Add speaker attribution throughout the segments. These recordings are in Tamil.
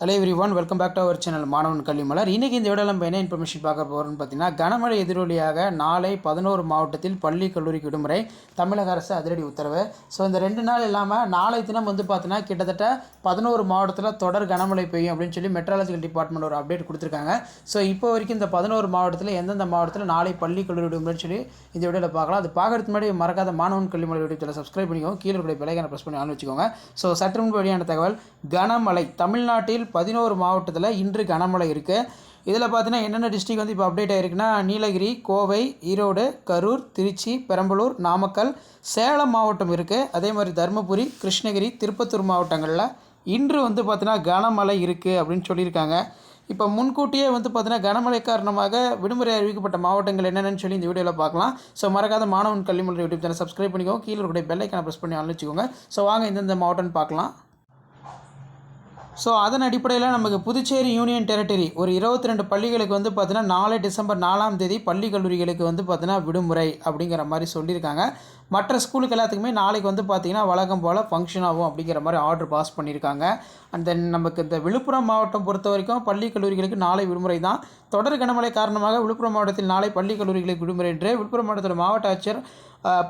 Speaker 1: Hello everyone welcome back to our channel Maanavan Kalvi Malar இன்றைக்கி இந்த விடலாம் என்ன இன்ஃபர்மேஷன் பார்க்க போகிறோம்னு பார்த்தீங்கன்னா கனமழை எதிரொலியாக நாளை பதினோரு மாவட்டத்தில் பள்ளி கல்லூரிக்கு விடுமுறை தமிழக அரசு அதிரடி உத்தரவு. ஸோ இந்த ரெண்டு நாள் இல்லாமல் நாளை தினம் வந்து பார்த்தீங்கன்னா கிட்டத்தட்ட பதினோரு மாவட்டத்தில் தொடர் கனமழை பெய்யும் அப்படின்னு சொல்லி மெட்ராலஜிக்கல் டிபார்ட்மெண்ட் ஒரு அப்டேட் கொடுத்துருக்காங்க. ஸோ இப்போ வரைக்கும் இந்த பதினோரு மாவட்டத்தில் எந்தெந்த மாவட்டத்தில் நாளை பள்ளி கல்லூரி விடுமுறைன்னு சொல்லி இந்த வீடியோவில் பார்க்கலாம். அது பார்க்கறதுக்கு முன்னாடி மறக்காத மாணவன் கல்வி மலர் யூடியூப் சேனல் சப்ஸ்கிரைப் பண்ணிக்கோங்க. கீழே இருக்கிற பெலைக்கான ப்ரெஸ் பண்ணி ஆன் வச்சுக்கோங்க. ஸோ சற்று முன்பு வெளியான தகவல் கனமழை தமிழ்நாட்டில் பதினோரு மாவட்டத்தில் இன்று கனமழை இருக்குது இதில் பார்த்தீங்கன்னா என்னென்ன டிஸ்ட்ரிக் வந்து இப்போ அப்டேட் ஆகிருக்குன்னா நீலகிரி கோவை ஈரோடு கரூர் திருச்சி பெரம்பலூர் நாமக்கல் சேலம் மாவட்டம் இருக்குது அதே மாதிரி தருமபுரி கிருஷ்ணகிரி திருப்பத்தூர் மாவட்டங்களில் இன்று வந்து பார்த்தீங்கன்னா கனமழை இருக்குது அப்படின்னு சொல்லியிருக்காங்க. இப்போ முன்கூட்டியே வந்து பார்த்தீங்கன்னா கனமழை காரணமாக விடுமுறை அறிவிக்கப்பட்ட மாவட்டங்கள் என்னென்னு சொல்லி இந்த வீடியோவில் பார்க்கலாம் ஸோ மறக்காத மாணவன் கல்விமலை யூடியூப் சேனல் சப்ஸ்கிரைப் பண்ணிக்கோங்க. கீழே இருக்கிற பெல்லைக்கான ப்ரெஸ் பண்ணி ஆன் வச்சுக்கோங்க. ஸோ வாங்க இந்தந்த மாவட்டம்னு பார்க்கலாம் ஸோ அதன் அடிப்படையில் நமக்கு புதுச்சேரி யூனியன் டெரிட்டரி ஒரு இருபத்தி ரெண்டு பள்ளிகளுக்கு வந்து பார்த்தீங்கன்னா நாலு டிசம்பர் நாலாம் தேதி பள்ளி கல்லூரிகளுக்கு வந்து பார்த்தீங்கன்னா விடுமுறை அப்படிங்கிற மாதிரி சொல்லியிருக்காங்க. மற்ற ஸ்கூலுக்கு எல்லாத்துக்குமே நாளைக்கு வந்து பார்த்திங்கன்னா வழக்கம் போல் ஃபங்க்ஷன் ஆகும் அப்படிங்கிற மாதிரி ஆர்டர் பாஸ் பண்ணியிருக்காங்க. அண்ட் தென் நமக்கு இந்த விழுப்புரம் மாவட்டம் பொறுத்த வரைக்கும் பள்ளி கல்லூரிகளுக்கு நாளை விடுமுறை தான். தொடர் கனமழை காரணமாக விழுப்புரம் மாவட்டத்தில் நாளை பள்ளி கல்லூரிகளுக்கு விடுமுறை என்று விழுப்புரம் மாவட்டத்தில் மாவட்ட ஆட்சியர்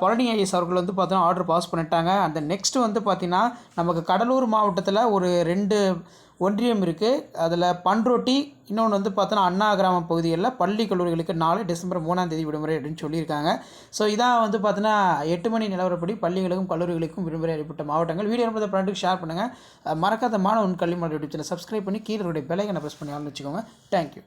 Speaker 1: பழனி ஐஎஸ் அவர்கள் வந்து பார்த்தீங்கன்னா ஆர்டர் பாஸ் பண்ணிட்டாங்க. அந்த நெக்ஸ்ட்டு வந்து பார்த்திங்கன்னா நமக்கு கடலூர் மாவட்டத்தில் ஒரு ரெண்டு ஒன்றியம் இருக்குது அதில் பன்ரொட்டி இன்னொன்று வந்து பார்த்தோன்னா அண்ணா கிராம பகுதிகளில் பள்ளி கல்லூரிகளுக்கு நாலு டிசம்பர் மூணாம் தேதி விடுமுறை அப்படின்னு சொல்லியிருக்காங்க. ஸோ இதான் வந்து பார்த்தோன்னா எட்டு மணி நிலவரப்படி பள்ளிகளுக்கும் கல்லூரிகளுக்கும் விடுமுறை அறிவிப்பட்ட மாவட்டங்கள். வீடியோ என்பதை ஃப்ரெண்டுக்கு ஷேர் பண்ணுங்கள் மறக்காத மாணவன் கல்வி மாவட்ட யூடியூப் சேனல் சப்ஸ்கிரைப் பண்ணி கீழே பெலைகளை ப்ரெஸ் பண்ணி வச்சுக்கோங்க. தேங்க்யூ